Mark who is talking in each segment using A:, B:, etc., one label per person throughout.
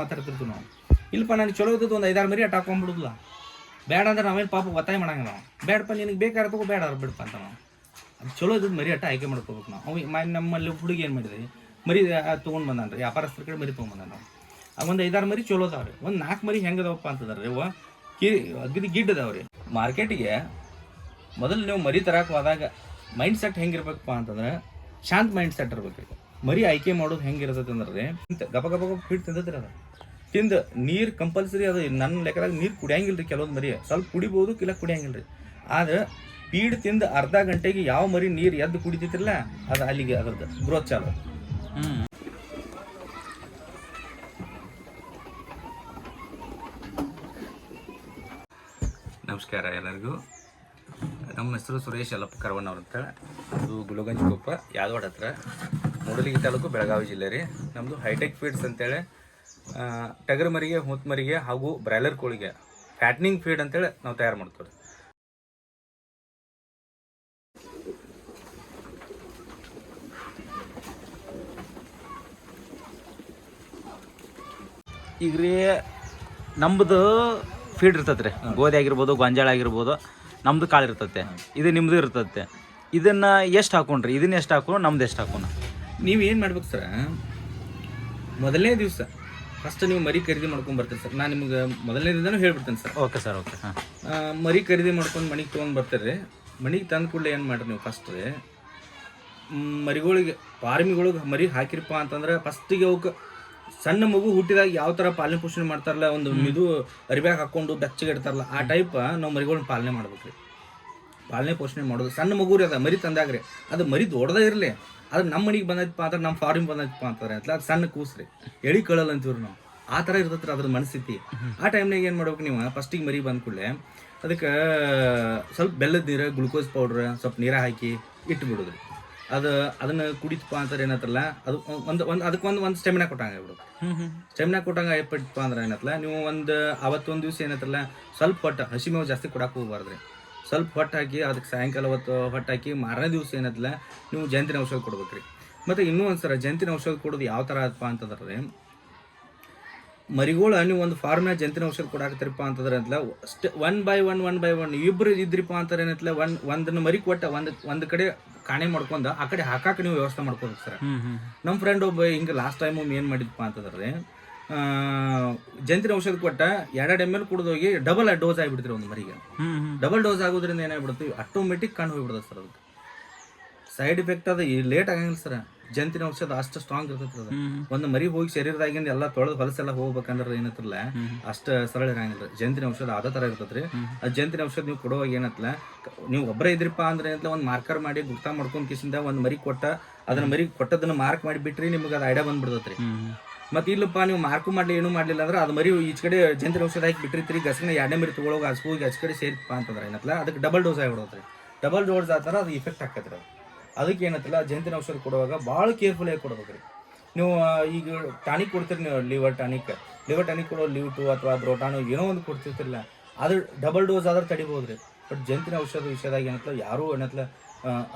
A: ಮಾತಾಡ್ತಿರ್ತೀವಿ ನಾವು. ಇಲ್ಲಪ್ಪ, ನನಗೆ ಚಲೋ ಇದ್ದದ್ದು ಒಂದು ಐದಾರು ಮರಿ ಅಟ್ ಹಾಕೊಂಡ್ಬಿಡುದಿಲ್ಲ ಬೇಡ ಅಂದ್ರೆ ನಾವೇನು ಪಾಪ ಒತ್ತಾಯ ಮಾಡಂಗ ನಾವು ಬೇಡಪ್ಪ ನಿನಗೆ ಬೇಕಾದ್ರೆ ತಗೋ ಬೇಡ ಅವ್ರು ಬಿಡಪ್ಪ ಅಂತ ನಾವು ಅದು ಚಲೋ ಇದ್ದದ್ದು ಮರಿ ಅಟ್ಟ ಆಯ್ಕೆ ಮಾಡ್ಕೋಬೇಕು ನಾವು. ಅವ ನಮ್ಮಲ್ಲಿ ಹುಡುಗಿ ಏನು ಮಾಡಿದ್ರಿ? ಮರಿ ತೊಗೊಂಡು ರೀ ವ್ಯಾಪಾರಸ್ಥರ ಕಡೆ ಮರಿ ತೊಗೊಂಡು ಬಂದಾನ ಆ ಒಂದು ಐದಾರು ಮರಿ ಚಲೋ ಅದಾವ್ರಿ. ಒಂದು ನಾಲ್ಕು ಮರಿ ಹೆಂಗೆ ಅದಾವಪ್ಪ ರೀ ಅವ ಕಿರಿ ಅಗದಿ ಗಿಡ್ ಅದಾವ್ರಿ. ಮಾರ್ಕೆಟಿಗೆ ಮೊದಲು ನೀವು ಮರಿ ತರಕ್ಕೆ ಹೋದಾಗ ಮೈಂಡ್ ಸೆಟ್ ಹೆಂಗಿರ್ಬೇಕಪ್ಪ ಅಂತಂದ್ರೆ ಶಾಂತ ಮೈಂಡ್ ಸೆಟ್ ಇರ್ಬೇಕು ಮರಿ ಆಯ್ಕೆ ಮಾಡೋದು ಹೆಂಗಿರ್ತೈತೆ ಅಂದ್ರೆ ರೀ ಗಪ ಗಪ ಗಪ ತಿಂದತ್ರಿ ಅದ. ತಿಂದು ನೀರು ಕಂಪಲ್ಸರಿ ಅದು. ನನ್ನ ಲೆಕ್ಕದಾಗ ನೀರು ಕುಡಿಯಂಗಿಲ್ಲ ರೀ ಕೆಲವೊಂದು ಮರಿ. ಸ್ವಲ್ಪ ಕುಡಿಬೋದು ಇಲ್ಲ ಕುಡಿಯಂಗಿಲ್ಲ ರೀ ಆದ್ರೆ ಪೀಡ್ ತಿಂದು ಅರ್ಧ ಗಂಟೆಗೆ ಯಾವ ಮರಿ ನೀರು ಎದ್ದು ಕುಡಿತೈತಿರಲ್ಲ ಅದು ಅಲ್ಲಿಗೆ ಅದ್ರದ್ದು ಗ್ರೋತ್ ಚಾಲು ನಮಸ್ಕಾರ ಎಲ್ಲರಿಗೂ. ನಮ್ಮ ಹೆಸರು ಸುರೇಶ್ ಯಲ್ಲಪ್ಪ ಕರವಣ್ಣವ್ರು ಅಂತೇಳಿ ಅದು ಗುಲಗಂಜ್ ಕೊಪ್ಪ, ಯಾದವಾಡ ಹತ್ರ. ಮೂಡಲಿಗಿ ತಾಲೂಕು ಬೆಳಗಾವಿ ಜಿಲ್ಲೆ ರೀ. ನಮ್ಮದು ಹೈಟೆಕ್ ಫೀಡ್ಸ್ ಅಂತೇಳಿ ಟಗರು ಮರಿಗೆ ಹೂತ್ ಮರಿಗೆ ಹಾಗೂ ಬ್ರಾಯ್ಲರ್ ಕೋಳಿಗೆ ಫ್ಯಾಟ್ನಿಂಗ್ ಫೀಡ್ ಅಂತೇಳಿ ನಾವು ತಯಾರು ಮಾಡ್ತೀವಿ.
B: ಈಗ ರೀ ನಮ್ಮದು ಫೀಡ್ ಇರ್ತೈತೆ ರೀ ಗೋಧಿ ಆಗಿರ್ಬೋದು ಗೊಂಜಾಳ ಆಗಿರ್ಬೋದು ನಮ್ದು ಕಾಳು ಇರ್ತೈತೆ ಇದು ನಿಮ್ಮದು ಇರ್ತೈತೆ ಇದನ್ನ ಎಷ್ಟು ಹಾಕೊಂಡ್ರಿ? ಇದನ್ನ ಎಷ್ಟು ಹಾಕೊಂಡು ನಮ್ದು ಎಷ್ಟು ಹಾಕೋಣ?
A: ನೀವು ಏನು ಮಾಡ್ಬೇಕು ಸರ? ಮೊದಲನೇ ದಿವಸ ಫಸ್ಟ್ ನೀವು ಮರಿ ಖರೀದಿ ಮಾಡ್ಕೊಂಡು ಬರ್ತೀರಿ ಸರ್ ನಾನು ನಿಮ್ಗೆ ಮೊದಲನೇದಿಂದನೂ ಹೇಳ್ಬಿಡ್ತೇನೆ ಸರ್
B: ಓಕೆ ಸರ್ ಓಕೆ ಹಾಂ.
A: ಆ, ಮರಿ ಖರೀದಿ ಮಾಡ್ಕೊಂಡು ಮನೆಗೆ ತೊಗೊಂಡು ಬರ್ತೀರಿ. ಮನೆಗೆ ತಂದ ಕೂಡಲೇ ಏನು ಮಾಡ್ರಿ ನೀವು ಫಸ್ಟ್ ಮರಿಗಳಿಗೆ ಫಾರ್ಮಿಗಳಿಗೆ ಮರಿ ಹಾಕಿರಪ್ಪ ಅಂತಂದ್ರೆ ಫಸ್ಟಿಗೆ ಅವಕ್ಕೆ ಸಣ್ಣ ಮಗು ಹುಟ್ಟಿದಾಗ ಯಾವ ಥರ ಪಾಲನೆ ಪೋಷಣೆ ಮಾಡ್ತಾರಲ್ಲ ಒಂದು ಇದು ಅರಿಬ್ಯಾಗ ಹಾಕೊಂಡು ಬೆಚ್ಚಗೆ ಇಡ್ತಾರಲ್ಲ ಆ ಟೈಪ್ ನಾವು ಮರಿಗಳನ್ನ ಪಾಲನೆ ಮಾಡ್ಬೇಕ್ರಿ. ಪಾಲನೆ ಪೋಷಣೆ ಮಾಡೋದು ಸಣ್ಣ ಮಗು ರೀ ಅದ ಮರಿ ರೀ ಅದು ಮರಿ ದೊಡ್ಡದೇ ಇರಲಿ. ಅದು ನಮ್ಮ ಮನೆಗೆ ಬಂದೈತಪ್ಪ ಅಂದ್ರೆ ನಮ್ಮ ಫಾರಿನ್ ಬಂದೈತಪ್ಪ ಅಂತಾರೆ. ಅಂತಲ್ಲ ಅದು ಸಣ್ಣ ಕೂಸ್ರಿ. ಎಳಿ ಕಳಲ್ಲ ಅಂತೀವ್ರಿ ನಾವು. ಆ ಥರ ಇರ್ತೈತ್ರಿ ಅದ್ರ ಮನಸ್ಥಿತಿ. ಆ ಟೈಮ್ನಾಗ ಏನು ಮಾಡ್ಬೇಕು ನೀವು? ಫಸ್ಟಿಗೆ ಮರಿ ಬಂದ ಕೂಡಲೇ ಅದಕ್ಕೆ ಸ್ವಲ್ಪ ಬೆಲ್ಲದ ನೀರು ಗ್ಲುಕೋಸ್ ಪೌಡ್ರ್ ಸ್ವಲ್ಪ ನೀರ ಹಾಕಿ ಇಟ್ಟು ಬಿಡೋದ್ರಿ ಅದು ಅದನ್ನು ಕುಡಿತಪ್ಪ ಅಂತಾರೆ ಏನತ್ತಲ್ಲ ಅದು ಒಂದು ಒಂದು ಅದಕ್ಕೊಂದು ಒಂದು ಸ್ಟೆಮಿನ ಕೊಟ್ಟಂಗೆ
B: ಹ್ಞೂ
A: ಸ್ಟೆಮಿನಾ ಕೊಟ್ಟಂಗೆ ಏರ್ಪಟ್ಟಪ್ಪ ಅಂದ್ರೆ ಏನತ್ತಲ್ಲ ನೀವು ಒಂದು ಅವತ್ತೊಂದು ದಿವಸ ಏನತ್ತಲ್ಲ ಸ್ವಲ್ಪ ಹೊಟ್ಟು ಹಸಿ ಮೇವು ಜಾಸ್ತಿ ಕೊಡಕ್ಕೆ ಹೋಗ್ಬಾರ್ದ್ರಿ. ಸ್ವಲ್ಪ ಹೊಟ್ಟು ಹಾಕಿ ಅದಕ್ಕೆ ಸಾಯಂಕಾಲ ಹೊತ್ತು ಹೊಟ್ಟು ಹಾಕಿ ಮಾರನೇ ದಿವಸ ಏನದಲ್ಲ ನೀವು ಜಂತಿನ ಔಷಧ ಕೊಡ್ಬೇಕ್ರಿ. ಮತ್ತು ಇನ್ನೂ ಒಂದು ಸರ ಜಂತಿನ ಔಷಧ ಕೊಡೋದು ಯಾವ ಥರ ಆದಪ್ಪ ಅಂತಂದ್ರೆ ಮರಿಗೋಳ ನೀವು ಒಂದು ಫಾರ್ಮ್ನ ಜಂತಿನ ಔಷಧ ಕೊಡಾಕತ್ತಿರಪ್ಪ ಅಂತಂದ್ರೆ ಅಂತಲ್ಲ ಅಷ್ಟೇ one by one one by one ಇಬ್ಬರು ಇದ್ರಿಪ್ಪ ಅಂತಾರೆ ಏನತ್ತಲ್ಲ ಒನ್ ಒಂದನ್ನು ಮರಿ ಕೊಟ್ಟ ಒಂದು ಒಂದು ಕಡೆ ಕಾಣೆ ಮಾಡ್ಕೊಂಡು ಆ ಕಡೆ ಹಾಕಾಕ ನೀವು ವ್ಯವಸ್ಥೆ ಮಾಡ್ಕೋಬೇಕು ಸರ್. ನಮ್ಮ ಫ್ರೆಂಡ್ ಒಬ್ಬ ಹಿಂಗೆ ಲಾಸ್ಟ್ ಟೈಮ್ ಒಮ್ಮೆ ಏನು ಮಾಡಿದಪ್ಪ ಅಂತಂದ್ರೆ ಜಂತಿನ ಔಷಧ ಕೊಟ್ಟ ಎರಡೆರಡು ಎಂ ಎಲ್ ಕುಡಿದೋಗಿ ಡಬಲ್ ಡೋಸ್ ಆಗಿಬಿಡ್ತೀರಿ ಒಂದು ಮರಿಗೆ. ಡಬಲ್ ಡೋಸ್ ಆಗೋದ್ರಿಂದ ಏನಾಗ್ಬಿಡುತ್ತೆ? ಆಟೋಮೆಟಿಕ್ ಕಣ್ಣು ಹೋಗ್ಬಿಡುತ್ತೆ ಸರ್ ಅದಕ್ಕೆ ಸೈಡ್ ಎಫೆಕ್ಟ್ ಅದು ಲೇಟ್ ಆಗಂಗಿಲ್ಲ ಸರ್. ಜಂತಿನ ಔಷಧ ಅಷ್ಟು ಸ್ಟ್ರಾಂಗ್ ಇರ್ತೈತಿ ಅದು. ಒಂದು ಮರಿ ಹೋಗಿ ಶರೀರದಾಗಿಂದ ಎಲ್ಲ ತೊಳೆದು ಹೊಲಸೆಲ್ಲ ಹೋಗ್ಬೇಕಂದ್ರೆ ಏನತ್ತಲ್ಲ ಅಷ್ಟು ಸರಳ ಇರಂಗಿಲ್ಲ. ಜಂತಿನ ಔಷಧ ಅದೇ ಥರ ಇರ್ತೈತ್ರಿ. ಆ ಜಂತಿನ ಔಷಧ ನೀವು ಕೊಡುವಾಗ ಏನತ್ತಲ್ಲ ನೀವು ಒಬ್ಬರೇ ಇದ್ರಿಪ್ಪ ಅಂದ್ರೆ ಏನತ್ತಲ್ಲ ಒಂದು ಮಾರ್ಕರ್ ಮಾಡಿ ಗುರ್ತಾ ಮಾಡ್ಕೊಂಡು ಕಿಸಿಂದ ಒಂದು ಮರಿ ಕೊಟ್ಟ ಅದನ್ನ ಮರಿ ಕೊಟ್ಟದನ್ನ ಮಾರ್ಕ್ ಮಾಡಿ ಬಿಟ್ರಿ ನಿಮ್ಗೆ ಅದು ಐಡಿಯಾ ಬಂದ್ಬಿಡ್ತೈತ್ರಿ ಮತ್ತೆ ಇಲ್ಲಪ್ಪ, ನೀವು ಮಾರ್ಕು ಮಾಡಲಿ, ಏನೂ ಮಾಡಲಿಲ್ಲ ಅಂದ್ರೆ ಅದು ಮರಿ ಈಚ ಕಡೆ ಜಂತ್ರ ಔಷಧ ಹಾಕಿ ಬಿಟ್ಟಿರ್ತೀರಿ, ಗಸಗನ ಎರಡನೇ ಮರಿ ತೊಗೊಳೋಗಿ ಹಸ್ಕು ಹೋಗಿ ಆಚ ಕಡೆ ಸೇರಿಪ್ಪ ಅಂತಂದ್ರೆ ಏನತ್ತಲ್ಲ ಅದಕ್ಕೆ ಡಬಲ್ ಡೋಸ್ ಆಗಿಬಿಡೋದ್ರಿ ಡಬಲ್ ಡೋಸ್ ಆತರ ಅದು ಇಫೆಕ್ಟ್ ಆಕತ್ರಿ ಅದು. ಅದಕ್ಕೆ ಏನತ್ತಲ್ಲ ಜಂತಿನ ಔಷಧ ಕೊಡುವಾಗ ಭಾಳ ಕೇರ್ಫುಲ್ ಆಗಿ ಕೊಡ್ಬೇಕ್ರಿ. ನೀವು ಈಗ ಟಾನಿಕ್ ಕೊಡ್ತೀರಿ ನೀವು ಲಿವರ್ ಟಾನಿಕ್ ಲಿವರ್ ಟಾನಿಕ್ ಕೊಡೋ ಲಿವ್ ಟು ಅಥವಾ ಬ್ರೋಟಾನು ಏನೋ ಒಂದು ಕೊಡ್ತಿರ್ತಿರಲ್ಲ ಅದು ಡಬಲ್ ಡೋಸ್ ಆದ್ರೆ ತಡಿಬೋದ್ರಿ. ಬಟ್ ಜಂತಿನ ಔಷಧ ವಿಷಯದಾಗ ಏನತ್ತಲ್ಲ ಯಾರೂ ಏನತ್ತಲ್ಲ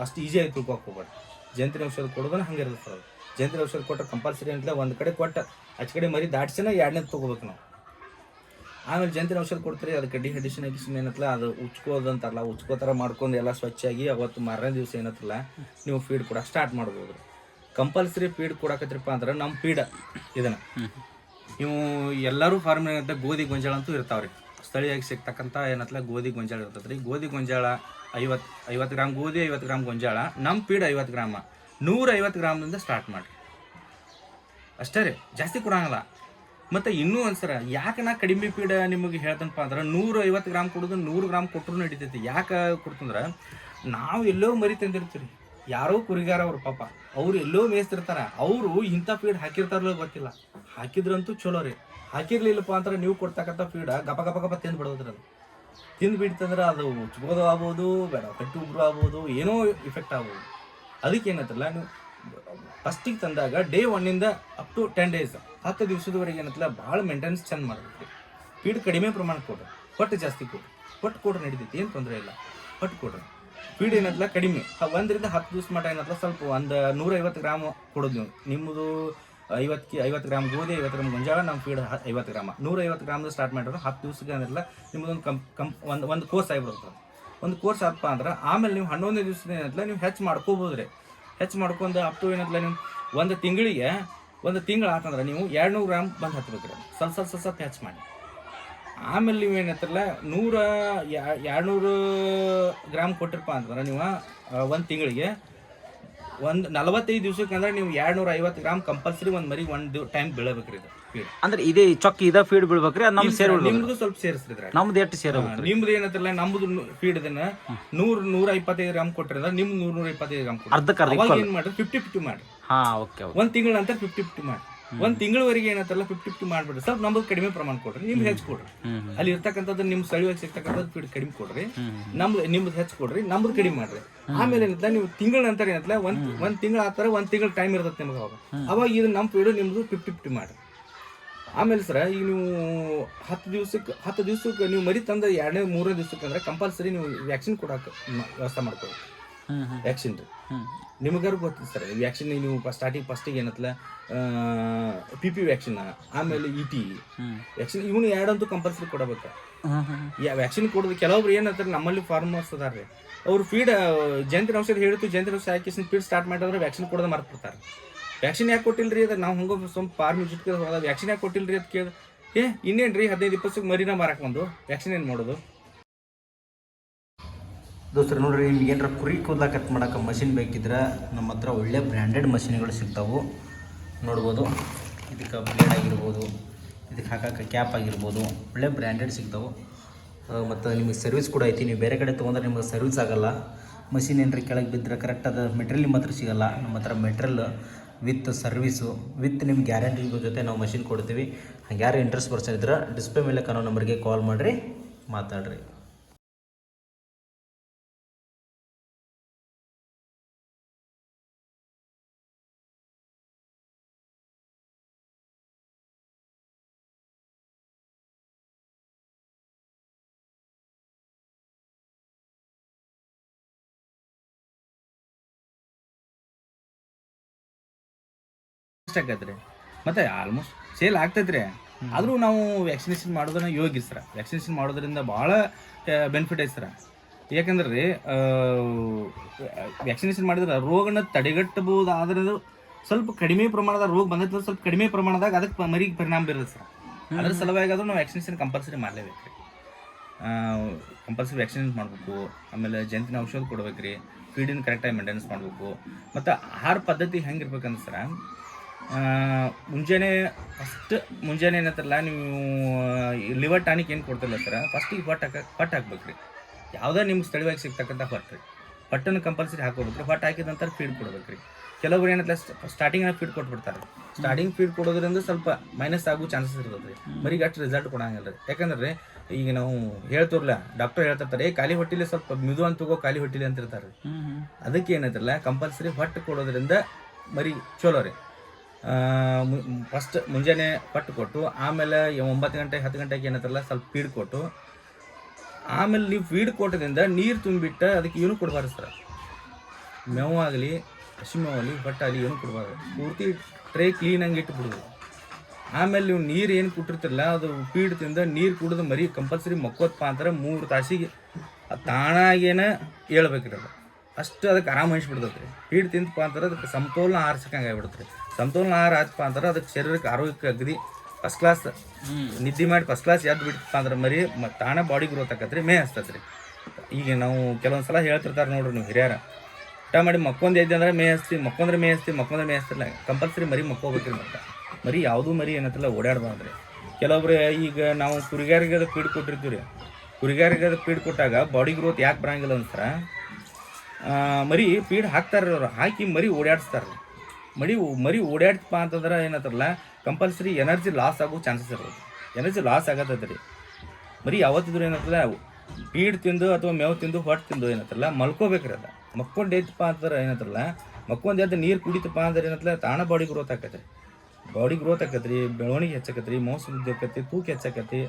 A: ಅಷ್ಟು ಈಸಿಯಾಗಿ ತಿಳ್ಕೊಕ್ ಹೋಗ್ಬಾರ್ದು ಜಂತಿನ ಔಷಧ ಕೊಡೋದನ್ನ ಹಂಗೆ ಇರ್ತದೆ ಸರ್ ಅದು ಜಂತಿನ ಔಷಧ ಕೊಟ್ಟರೆ ಕಂಪಲ್ಸರಿ ಅಂತಲ್ಲ ಒಂದು ಕಡೆ ಕೊಟ್ಟ ಹಚ್ಚ ಕಡೆ ಮರಿ ದಾಟ್ಸಿನ ಎರಡನೇ ತೊಗೋಬೇಕು ನಾವು. ಆಮೇಲೆ ಜಂತಿನ ಔಷಧ ಕೊಡ್ತೀರಿ ಅದಕ್ಕೆ ಡಿಹೈಡ್ರೇಷನ್ ಆಗಿಸಿನ ಏನತ್ತಲ್ಲ ಅದು ಉಚ್ಕೋದು ಅಂತಾರಲ್ಲ ಉಚ್ಕೋ ಥರ ಮಾಡ್ಕೊಂಡು ಎಲ್ಲ ಸ್ವಚ್ಛಾಗಿ ಅವತ್ತು ಮಾರನೇ ದಿವಸ ಏನತ್ತಲ್ಲ ನೀವು ಫೀಡ್ ಕೊಡಕ್ಕೆ ಸ್ಟಾರ್ಟ್ ಮಾಡ್ಬೋದು ಕಂಪಲ್ಸರಿ ಫೀಡ್ ಕೊಡಕತ್ರಿಪ್ಪ ಅಂದ್ರೆ ನಮ್ಮ ಫೀಡ್ ಇದನ್ನು. ನೀವು ಎಲ್ಲರೂ ಫಾರ್ಮ್ನಾಗ ಗೋಧಿ ಗೊಂಜಾಳ ಅಂತೂ ಇರ್ತಾವ್ರಿ. ಸ್ಥಳೀಯವಾಗಿ ಸಿಗ್ತಕ್ಕಂಥ ಏನತ್ಲ ಗೋಧಿ ಗೊಂಜಾಳ ಇರ್ತದೆ ರೀ ಗೋಧಿ ಗೊಂಜಾಳ ಐವತ್ತು ಐವತ್ತು ಗ್ರಾಮ್ ಗೋಧಿ, ಐವತ್ತು ಗ್ರಾಮ್ ಗೊಂಜಾಳ ನಮ್ಮ ಪೀಡ್ ಐವತ್ತು ಗ್ರಾಮ. ನೂರ ಐವತ್ತು ಗ್ರಾಮ್ದಿಂದ ಸ್ಟಾರ್ಟ್ ಮಾಡಿರಿ. ಅಷ್ಟೇ ರೀ, ಜಾಸ್ತಿ ಕೊಡೋಂಗಿಲ್ಲ. ಮತ್ತು ಇನ್ನೂ ಒಂದ್ಸರ ಯಾಕೆ ನಾ ಕಡಿಮೆ ಪೀಡ ನಿಮಗೆ ಹೇಳ್ತನಪ್ಪ ಅಂದ್ರೆ ನೂರ ಐವತ್ತು ಗ್ರಾಮ್ ಕೊಡೋದು ನೂರು ಗ್ರಾಮ್ ಕೊಟ್ಟರು ನಡೀತೈತಿ. ಯಾಕೆ ಕೊಡ್ತಂದ್ರೆ ನಾವು ಎಲ್ಲೋ ಮರಿ ತಂದಿರ್ತೀವಿ ಯಾರೋ ಕುರಿಗಾರ ಅವ್ರ ಪಾಪ, ಅವ್ರು ಎಲ್ಲೋ ಮೇಯಿಸ್ತಿರ್ತಾರೆ. ಅವರು ಇಂಥ ಪೀಡ್ ಹಾಕಿರ್ತಾರಲ್ಲ ಗೊತ್ತಿಲ್ಲ. ಹಾಕಿದ್ರಂತೂ ಚಲೋ ರೀ. ಹಾಕಿರ್ಲಿಲ್ಲಪ್ಪ ಅಂದ್ರೆ ನೀವು ಕೊಡ್ತಕ್ಕಂಥ ಫೀಡ ಗಪ ಗಪ ಗಪ ತಿಂದು ಬಿಡೋದ್ರ ಅದು ತಿಂದು ಬಿಡ್ತಂದ್ರೆ ಅದು ಚುಬೋದು ಆಗ್ಬೋದು, ಬೇಡ ಕಟ್ಟು ಉಗ್ರು ಆಗ್ಬೋದು, ಏನೋ ಇಫೆಕ್ಟ್ ಆಗ್ಬೋದು. ಅದಕ್ಕೆ ಏನತ್ತಲ್ಲ ನೀವು ಫಸ್ಟಿಗೆ ತಂದಾಗ ಡೇ ಒನ್ನಿಂದ ಅಪ್ ಟು ಟೆನ್ ಡೇಸ್ ಹತ್ತು ದಿವಸದವರೆಗೆ ಏನತ್ತಲ್ಲ ಭಾಳ ಮೇಂಟೆನೆನ್ಸ್ ಚೆಂದ ಮಾಡಬೇಕು. ಫೀಡ್ ಕಡಿಮೆ ಪ್ರಮಾಣ ಕೊಡ್ರಿ. ಹೊಟ್ಟು ಜಾಸ್ತಿ ಕೊಡ್ರಿ. ಹೊಟ್ಟು ಕೊಡ್ರಿ ನಡೀತೈತಿ, ಏನು ತೊಂದರೆ ಇಲ್ಲ. ಹೊಟ್ಟು ಕೊಡ್ರಿ. ಫೀಡ್ ಏನತ್ತಲ್ಲ ಕಡಿಮೆ. ಒಂದರಿಂದ ಹತ್ತು ದಿವಸ ಮಟ್ಟ ಏನತ್ತಲ್ಲ ಸ್ವಲ್ಪ ಒಂದು ನೂರೈವತ್ತು ಗ್ರಾಮ್ ಕೊಡೋದು ನೀವು. ನಿಮ್ಮದು ಐವತ್ತು ಐವತ್ತು ಗ್ರಾಮ್ ಗೋಧಿ, ಐವತ್ತು ಗ್ರಾಮ್ ಗುಂಜಾಳ, ನಮ್ಮ ಫೀಡ್ ಐವತ್ತು ಗ್ರಾಮ. ನೂರ ಐವತ್ತು ಗ್ರಾಮ್ದು ಸ್ಟಾರ್ಟ್ ಮಾಡಿದ್ರೆ ಹತ್ತು ದಿವ್ಸಕ್ಕೆ ಅಂದ್ರೆ ನಿಮ್ಗೊಂದು ಕಂಪ್ ಕಂ, ಒಂದು ಒಂದು ಕೋರ್ಸ್ ಆಗಿಬಿಡುತ್ತೆ ಒಂದು ಕೋರ್ಸ್ ಆಯ್ತಪ್ಪ ಅಂದ್ರೆ ಆಮೇಲೆ ನೀವು ಹನ್ನೊಂದನೇ ದಿವಸದ ಏನಂತಲ್ಲ ನೀವು ಹೆಚ್ಚು ಮಾಡ್ಕೋಬೋದು ರೀ. ಹೆಚ್ಚು ಮಾಡ್ಕೊಂಡು ಅಪ್ ಟು ನೀವು ಒಂದು ತಿಂಗಳಿಗೆ, ಒಂದು ತಿಂಗಳು ಆತಂದ್ರೆ ನೀವು ಎರಡು ನೂರು ಗ್ರಾಮ್ ಬಂದು ಹತ್ಬೇಕು ರೀ ಸಲ್ ಸ್ವಲ್ಪ ಸ್ವಲ್ಪ ಸ್ವಲ್ಪ ಹೆಚ್ಚು ಮಾಡಿ. ಆಮೇಲೆ ನೀವು ಏನಂತಾರಲ್ಲ, ನೂರ ಎರಡುನೂರು ಗ್ರಾಮ್ ಕೊಟ್ಟಿರಪ್ಪ ಅಂತಂದ್ರೆ ನೀವು ಒಂದು ತಿಂಗಳಿಗೆ ಒಂದು ನಲವತ್ತೈದು ದಿವ್ಸಕ್ಕೆ ಅಂದ್ರೆ ನೀವು ಎರಡುನೂರ ಐವತ್ತು ಗ್ರಾಮ್ ಕಂಪಲ್ಸರಿ ಒಂದು ಮರಿ ಒಂದು ಟೈಮ್ ಬೀಳಬೇಕ್ರಿ ಇದು feed.
B: ಅಂದ್ರೆ ಇದೇ ಚೊಕ್ಕ ಇದ ಫೀಡ್ ಬೀಳ್ಬೇಕ್ರಿ ಅದ್ ನಮ್ಗೆ ಸೇರಿ
A: ನಿಮ್ದು ಸ್ವಲ್ಪ ಸೇರಿಸ್ರಿ
B: ನಮ್ದು ಎಷ್ಟು ಸೇರ
A: ನಿಮ್ದು ಏನಂತಾರಲ್ಲ ನಮ್ದು ಫೀಡ್ ಇದನ್ನ ನೂರ್ ನೂರ ಇಪ್ಪತ್ತೈದು ಗ್ರಾಮ್ ಕೊಟ್ಟಿದ್ರೆ ನಿಮ್ ನೂರ ನೂರ ಇಪ್ಪತ್ತೈದು ಗ್ರಾಮ್ ಕೊಟ್ರಿ
B: ಅರ್ಧಕ್ಕೆ ಅರ್ಧ
A: ಅವಾಗ ಏನ್ ಮಾಡ್ರಿ? ಫಿಫ್ಟಿ ಫಿಫ್ಟಿ ಮಾಡಿ
B: ಹಾ ಓಕೆ ಓಕೆ.
A: ಒಂದ್ ತಿಂಗಳ ನಂತರ ಫಿಫ್ಟಿ ಫಿಫ್ಟಿ ಮಾಡಿ ಒಂದ್ ತಿಂಗಳವರೆಗೆ ಏನತ್ತಲ್ಲ ಫಿಫ್ಟಿ ಫಿಫ್ಟಿ ಮಾಡ್ಬಿಡ್ರಿ. ಸ್ವಲ್ಪ ನಮ್ದು ಕಡಿಮೆ ಪ್ರಮಾಣ ಕೊಡ್ರಿ ನಿಮ್ದು ಹೆಚ್ಚು ಕೊಡ್ರಿ. ಅಲ್ಲಿ ಇರ್ತಕ್ಕಂಥದ್ದು ನಿಮ್ ಸ್ಥಳೀಯವಾಗಿ ಸಿಗ್ತಕ್ಕಂಥದ್ದು ಫೀಡ್ ಕಡಿಮೆ ಕೊಡ್ರಿ. ನಮ್ದು ನಿಮ್ದು ಹೆಚ್ಚು ಕೊಡ್ರಿ ನಮ್ದು ಕಡಿಮೆ ಮಾಡ್ರಿ. ಆಮೇಲೆ ಏನಂತ ನೀವು ತಿಂಗಳ ನಂತರ ಏನಂತಲ್ಲ ಒಂದ್ ಒಂದ್ ತಿಂಗಳ ಆತರ ಒಂದ್ ತಿಂಗಳ ಟೈಮ್ ಇರ್ತದೆ ನಿಮ್ಗೆ ಅವಾಗ. ಅವಾಗ ಇದು ನಮ್ಮ ಫೀಡ್ ನಿಮ್ದು ಫಿಫ್ಟಿ ಫಿಫ್ಟಿ ಮಾಡ್ರಿ. ಆಮೇಲೆ ಸರ ಈಗ ನೀವು ಹತ್ತು ದಿವ್ಸಕ್ಕೆ ಹತ್ತು ದಿವ್ಸಕ್ಕೆ ನೀವು ಮರಿ ತಂದ ಎರಡನೇ ಮೂರನೇ ದಿವ್ಸಕ್ಕೆ ಅಂದ್ರೆ ಕಂಪಲ್ಸರಿ ನೀವು ವ್ಯಾಕ್ಸಿನ್ ಕೊಡಕ್ಕೆ ಮ- ವ್ಯವಸ್ಥೆ ಮಾಡ್ಕೊಳ್ಳಿ
B: ಹ್ಮ್ ಹ್ಮ್
A: ವ್ಯಾಕ್ಸಿನ್ ರೀ
B: ಹ್ಮ್
A: ನಿಮಗಾರು ಗೊತ್ತಿದೆ ಸರ್ ವ್ಯಾಕ್ಸಿನ್ ನೀವು ಸ್ಟಾರ್ಟಿಂಗ್ ಫಸ್ಟಿಗೆ ಏನತ್ತಲ್ಲ ಪಿ ಪಿ ವ್ಯಾಕ್ಸಿನ್ ಆಮೇಲೆ ಇ ಟಿ ವ್ಯಾಕ್ಸಿನ್ ಇವನು ಎರಡಂತೂ ಕಂಪಲ್ಸರಿ ಕೊಡಬೇಕು. ವ್ಯಾಕ್ಸಿನ್ ಕೊಡೋದು ಕೆಲವೊಬ್ರು ಏನಂತಾರೆ, ನಮ್ಮಲ್ಲಿ ಫಾರ್ಮರ್ಸ್ ಅದಾರೆ ರೀ. ಅವ್ರು ಫೀಡ್ ಜಂತಿನ ಔಷಧ ಹೇಳಿತು ಜಂತಿನ ಔಷಧ ಹಾಕಿ ಫೀಡ್ ಸ್ಟಾರ್ಟ್ ಮಾಡಿದ್ರೆ ವ್ಯಾಕ್ಸಿನ್ ಕೊಡೋದು ಮರ್ತಿರ್ತಾರೆ ವ್ಯಾಕ್ಸಿನ್ ಯಾಕೆ ಕೊಟ್ಟಿಲ್ರಿ ಅದು? ನಾವು ಹಂಗೆ ಸ್ವಲ್ಪ ಫಾರ್ಮ್ ಹೋದಾಗ ವ್ಯಾಕ್ಸಿನ್ ಯಾಕೆ ಕೊಟ್ಟಿಲ್ರಿ ಅಂತ ಕೇಳಿ. ಏ ಇನ್ನೇನು ರೀ ಹದಿನೈದು, ಇಪ್ಪತ್ತು ಮರಿನ ಮಾರಕ್ಕೆ ಬಂದು? ವ್ಯಾಕ್ಸಿನ್ ಏನು ಮಾಡೋದು?
B: ದೋಸ್ತರು, ನೋಡ್ರಿ ನಿಮ್ಗೆ ಏನಾರ ಕುರಿ ಕೂದಲ ಕಟ್ ಮಾಡೋಕೆ ಮಷಿನ್ ಬೇಕಿದ್ರೆ ನಮ್ಮ ಹತ್ರ ಒಳ್ಳೆ ಬ್ರ್ಯಾಂಡೆಡ್ ಮಷಿನ್ಗಳು ಸಿಗ್ತಾವೆ. ನೋಡ್ಬೋದು. ಇದಕ್ಕೆ ಬ್ಲೇಡ್ ಆಗಿರ್ಬೋದು, ಇದಕ್ಕೆ ಹಾಕಕ್ಕೆ ಕ್ಯಾಪ್ ಆಗಿರ್ಬೋದು, ಒಳ್ಳೆ ಬ್ರ್ಯಾಂಡೆಡ್ ಸಿಗ್ತಾವೆ. ಮತ್ತು ನಿಮಗೆ ಸರ್ವಿಸ್ ಕೂಡ ಐತಿ. ನೀವು ಬೇರೆ ಕಡೆ ತೊಗೊಂಡ್ರೆ ನಿಮಗೆ ಸರ್ವಿಸ್ ಆಗೋಲ್ಲ. ಮಷಿನ್ ಏನ್ರಿ ಕೆಳಗೆ ಬಿದ್ದರೆ ಕರೆಕ್ಟಾದ ಮೆಟೀರಿಯಲ್ ನಿಮ್ಮ ಹತ್ರ ಸಿಗೋಲ್ಲ. ನಮ್ಮ ಹತ್ರ ಮೆಟ್ರಿಯಲ್ ವಿತ್ ಸರ್ವಿಸು ವಿತ್ ನಿಮ್ಗೆ ಗ್ಯಾರಂಟಿ ಜೊತೆ ನಾವು ಮಷಿನ್ ಕೊಡ್ತೀವಿ. ಹಂಗೆ ಯಾರು ಇಂಟ್ರೆಸ್ಟ್ ಪರ್ಸನ್ ಇದ್ರೆ ಡಿಸ್ಪ್ಲೇ ಮೇಲೆ ಕಾನೋ ನಂಬರ್ಗೆ ಕಾಲ್ ಮಾಡಿರಿ, ಮಾತಾಡ್ರಿ.
A: ಆಗತ್ತೆ ಮತ್ತೆ ಆಲ್ಮೋಸ್ಟ್ ಸೇಲ್ ಆಗ್ತೈತ್ರಿ ಆದರೂ ನಾವು ವ್ಯಾಕ್ಸಿನೇಷನ್ ಮಾಡೋದನ್ನ ಯೋಗ್ಯ ಸರ. ವ್ಯಾಕ್ಸಿನೇಷನ್ ಮಾಡೋದ್ರಿಂದ ಭಾಳ ಬೆನಿಫಿಟ್ ಐತೆ ಸರ. ಯಾಕಂದ್ರೆ ರೀ ವ್ಯಾಕ್ಸಿನೇಷನ್ ಮಾಡಿದ್ರೆ ರೋಗನ ತಡೆಗಟ್ಟಬಹುದು ಆದ್ರೆ ಸ್ವಲ್ಪ ಕಡಿಮೆ ಪ್ರಮಾಣದ ರೋಗ ಬಂದೈತೆ ಸ್ವಲ್ಪ ಕಡಿಮೆ ಪ್ರಮಾಣದಾಗ ಅದಕ್ಕೆ ಮರಿಗೆ ಪರಿಣಾಮ ಬೀರುತ್ತೆ ಸರ್. ಅದ್ರ ಸಲುವಾಗಿ ಆದ್ರೂ ನಾವು ವ್ಯಾಕ್ಸಿನೇಷನ್ ಕಂಪಲ್ಸರಿ ಮಾಡಲೇಬೇಕು ರೀ. ಕಂಪಲ್ಸರಿ ವ್ಯಾಕ್ಸಿನೇಷನ್ ಮಾಡಬೇಕು ಆಮೇಲೆ ಜಂತಿನ ಔಷಧ ಕೊಡ್ಬೇಕ್ರಿ ಫೀಡಿನ ಕರೆಕ್ಟಾಗಿ ಮೇಂಟೆನೆನ್ಸ್ ಮಾಡಬೇಕು. ಮತ್ತು ಆಹಾರ ಪದ್ಧತಿ ಹೆಂಗಿರ್ಬೇಕಂದ್ರೆ ಸರ ಆ, ಮುಂಜಾನೆ ಫಸ್ಟ್ ಮುಂಜಾನೆ ಏನಂತಾರಲ್ಲ ನೀವು ಲಿವರ್ ಟಾನಿಕ್ ಏನು ಕೊಡ್ತಿಲ್ಲ ಸರ ಫಸ್ಟಿಗೆ ಹೊಟ್ಟು ಹಾಕ ಹೊಟ್ಟು ಹಾಕ್ಬೇಕ್ರಿ. ಯಾವುದೇ ನಿಮ್ಗೆ ಸ್ಥಳೀಯವಾಗಿ ಸಿಗ್ತಕ್ಕಂಥ ಹೊಟ್ಟು ರೀ. ಹೊಟ್ಟನ್ನು ಕಂಪಲ್ಸರಿ ಹಾಕೋಬೇಕ್ರಿ ಹೊಟ್ಟು ಹಾಕಿದ ನಂತರ ಫೀಡ್ ಕೊಡ್ಬೇಕ್ರಿ. ಕೆಲವರು ಏನಂತ ಸ್ಟಾರ್ಟಿಂಗ್ ಫೀಡ್ ಕೊಟ್ಬಿಡ್ತಾರೆ. ಸ್ಟಾರ್ಟಿಂಗ್ ಫೀಡ್ ಕೊಡೋದ್ರಿಂದ ಸ್ವಲ್ಪ ಮೈನಸ್ ಆಗೋ ಚಾನ್ಸಸ್ ಇರ್ತದೆ ರೀ. ಅಷ್ಟು ರಿಸಲ್ಟ್ ಕೊಡಂಗಿಲ್ಲ ರೀ. ಯಾಕಂದ್ರೆ ಈಗ ನಾವು ಹೇಳ್ತಿರ್ಲ ಡಾಕ್ಟರ್ ಹೇಳ್ತಾರೆ ಏ ಖಾಲಿ ಹೊಟ್ಟಿಲಿ ಸ್ವಲ್ಪ ಮಿದು ಅಂತ ತಗೋ ಖಾಲಿ ಹೊಟ್ಟಿಲಿ ಅಂತ ಇರ್ತಾರೆ ಅದಕ್ಕೆ ಏನೈತಲ್ಲ ಕಂಪಲ್ಸರಿ ಹೊಟ್ಟು ಕೊಡೋದ್ರಿಂದ ಮರಿ ಚಲೋ ರೀ. ಫಸ್ಟ್ ಮುಂಜಾನೆ ಪಟ್ಟು ಕೊಟ್ಟು, ಆಮೇಲೆ ಒಂಬತ್ತು ಗಂಟೆ, ಹತ್ತು ಗಂಟೆಗೆ ಏನೈತಲ್ಲ ಸ್ವಲ್ಪ ಫೀಡ್ ಕೊಟ್ಟು, ಆಮೇಲೆ ನೀವು ಫೀಡ್ ಕೊಟ್ಟದಿಂದ ನೀರು ತುಂಬಿಟ್ಟು ಅದಕ್ಕೆ ಏನು ಕೊಡಬಾರ್ದು ಸರ್. ಮೇವ್ ಆಗಲಿ ಹಸಿ ಮೇವು ಆಗಲಿ ಆಗಲಿ ಏನು ಕೊಡಬಾರ್ದು. ಪೂರ್ತಿ ಟ್ರೇ ಕ್ಲೀನಾಗಿ ಇಟ್ಟು ಬಿಡೋದು ಆಮೇಲೆ ನೀವು ನೀರು ಏನು ಕೊಟ್ಟಿರ್ತಿರಲ್ಲ, ಅದು ಫೀಡ್ ತಿಂದ ನೀರು ಕುಡಿದು ಮರಿ ಕಂಪಲ್ಸರಿ ಮಕ್ಕೋತ್ಪ ಅಂತಾರೆ ಮೂರು ತಾಸಿಗೆ ತಾಣಾಗೇನೆ ಹೇಳ್ಬೇಕಿರೋದು. ಅಷ್ಟು ಅದಕ್ಕೆ ಆರಾಮ ಅನಿಸ್ಬಿಡ್ತೈತೆ ರೀ ಫೀಡ್ ತಿಂತಪ್ಪ ಅಂತಾರೆ ಅದಕ್ಕೆ ಸಮತೋಲನ ಆಹಾರ ಸಿಕ್ಕಂಗೆ ಆಗ್ಬಿಡುತ್ತೆ ರೀ ಸಮತೋಲನ ಆಹಾರ ಆಯ್ತಪ್ಪ ಅಂದ್ರೆ ಅದಕ್ಕೆ ಶರೀರಕ್ಕೆ ಆರೋಗ್ಯಕ್ಕೆ ಅಗದಿ ಫಸ್ಟ್ ಕ್ಲಾಸ್ ನಿದ್ದೆ ಮಾಡಿ ಫಸ್ಟ್ ಕ್ಲಾಸ್ ಎದ್ದು ಬಿಡ್ತಪ್ಪ ಅಂದ್ರೆ ಮರಿ ತಾಣ ತಾನ ಬಾಡಿ ಗ್ರೋತ್ ಆಕತ್ರಿ ಮೇ ಹಸ್ತತ್ರಿ. ಈಗ ನಾವು ಕೆಲವೊಂದು ಸಲ ಹೇಳ್ತಿರ್ತಾರೆ ನೋಡ್ರಿ ನೀವು ಹಿರಿಯರ. ಊಟ ಮಾಡಿ ಮಕ್ಕೊಂದು ಎದ್ದೆ ಅಂದ್ರೆ ಮೇ ಹಚ್ತೀವಿ ಮಕ್ಕೊಂದ್ರೆ ಮೇ ಹಚ್ತೀವಿ ಮಕ್ಕೊಂದ್ರೆ ಮೇ ಹಸ್ತಿಲ್ಲ ಕಂಪಲ್ಸರಿ ಮರಿ ಮಕ್ಕೋಬೇಕ್ರಿ ಮತ್ತೆ. ಮರಿ ಯಾವುದೂ ಮರಿ ಏನತ್ತಲ್ಲ ಓಡಾಡ್ಬಾರ್ದ್ರಿ ಕೆಲವೊಬ್ರು ಈಗ ನಾವು ಕುರಿಗಾರಿಗೆ ಅದು ಫೀಡ್ ಕೊಟ್ಟಿರ್ತೀವಿ ರೀ ಕುರಿಗಾರಿಗೆ ಅದು ಫೀಡ್ ಕೊಟ್ಟಾಗ ಬಾಡಿ ಗ್ರೋತ್ ಯಾಕೆ ಬರಂಗಿಲ್ಲ ಅಂತಾರ ಮರಿ ಫೀಡ್ ಹಾಕ್ತಾರೆ ಅವ್ರು. ಹಾಕಿ ಮರಿ ಓಡಾಡಿಸ್ತಾರೆ ಮರಿ ಮರಿ ಓಡಾಡ್ತಪ್ಪ ಅಂತಂದ್ರೆ ಏನತ್ತಲ್ಲ ಕಂಪಲ್ಸರಿ ಎನರ್ಜಿ ಲಾಸ್ ಆಗೋ ಚಾನ್ಸಸ್ ಇರೋದು. ಎನರ್ಜಿ ಲಾಸ್ ಆಗತ್ತದ ರೀ ಮರಿ ಯಾವತ್ತಿದ್ರು ಏನತ್ತಲ್ಲ ಪೀಡ್ ತಿಂದು ಅಥವಾ ಮೇವು ತಿಂದು ಹೊಟ್ಟೆ ತಿಂದು ಏನತ್ತಲ್ಲ ಮಲ್ಕೋಬೇಕ್ರಿ ಅದ. ಮಕ್ಕೊಂಡು ಎದ್ದಪ್ಪ ಅಂತಂದ್ರೆ ಏನತ್ತಲ್ಲ ಮಕ್ಕೊಂದು ಎದ್ದು ನೀರು ಕುಡಿತಪ್ಪ ಅಂದ್ರೆ ಏನತ್ತಲ್ಲ ತಾಣ ಬಾಡಿ ಗ್ರೋತ್ ರೀ ಬಾಡಿ ಗ್ರೋತ್ ಆಕತ್ರಿ, ಬೆಳವಣಿಗೆ ಹೆಚ್ಚಾಕತ್ರಿ, ಮೋಸ ಬುದ್ಧಿ ಆಕತಿ ತೂಕ ಹೆಚ್ಚಾಕತಿ